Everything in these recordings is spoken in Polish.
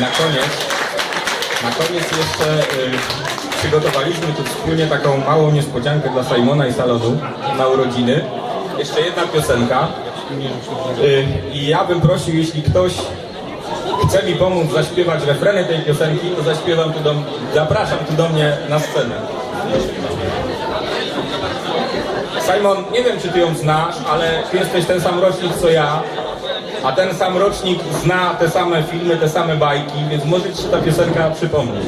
na koniec, na koniec jeszcze y, przygotowaliśmy tu wspólnie taką małą niespodziankę dla Simona i Salonu na urodziny. Jeszcze jedna piosenka. Y, I ja bym prosił, jeśli ktoś chce mi pomóc zaśpiewać refreny tej piosenki, to zaśpiewam tu do, zapraszam tu do mnie na scenę. Simon, nie wiem czy ty ją znasz, ale ty jesteś ten sam rocznik co ja, a ten sam rocznik zna te same filmy, te same bajki, więc może ci się ta piosenka przypomni.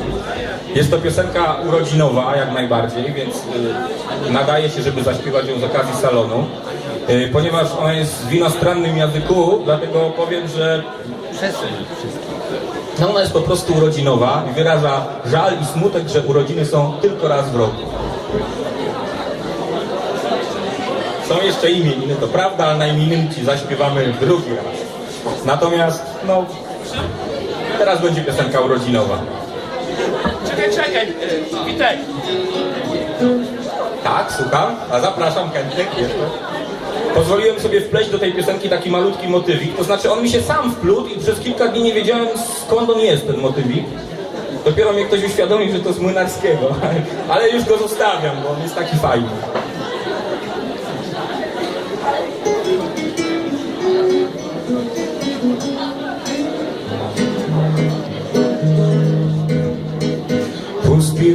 Jest to piosenka urodzinowa jak najbardziej, więc y, nadaje się, żeby zaśpiewać ją z okazji salonu. Y, ponieważ ona jest w inostrannym języku, dlatego powiem, że no ona jest po prostu urodzinowa i wyraża żal i smutek, że urodziny są tylko raz w roku. Są jeszcze imieniny, to prawda, ale na imieniny ci zaśpiewamy drugi raz. Natomiast, no, teraz będzie piosenka urodzinowa. Czekaj, czekaj, e, Witek. Tak, słucham, a zapraszam jeszcze. Pozwoliłem sobie wpleść do tej piosenki taki malutki motywik, to znaczy on mi się sam wplótł i przez kilka dni nie wiedziałem skąd on jest, ten motywik. Dopiero mnie ktoś uświadomił, że to z Młynarskiego, ale już go zostawiam, bo on jest taki fajny.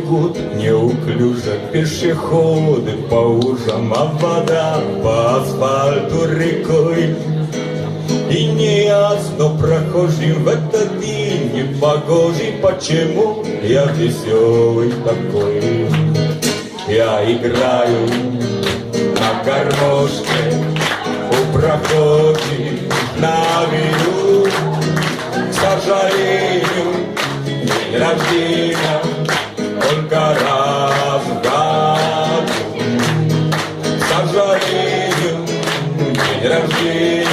Бегут неуклюже пешеходы по ужам, а вода по асфальту рекой. И не ясно прохожим в этот день непогожий, почему я веселый такой. Я играю на гармошке у прохожих на виду. К сожалению, день рождения только раз в году. Сожалению, день рождения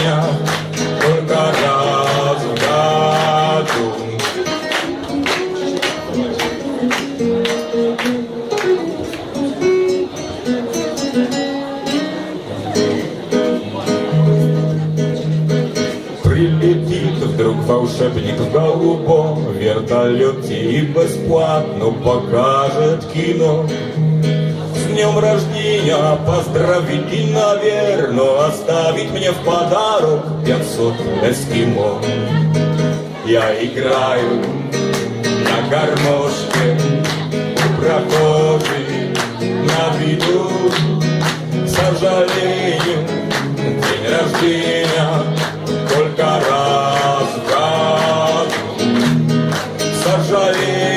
Прилетит вдруг волшебник в голубом вертолете И бесплатно покажет кино. С днем рождения поздравить и, наверное, Оставить мне в подарок 500 эскимо. Я играю на гармошке 这里。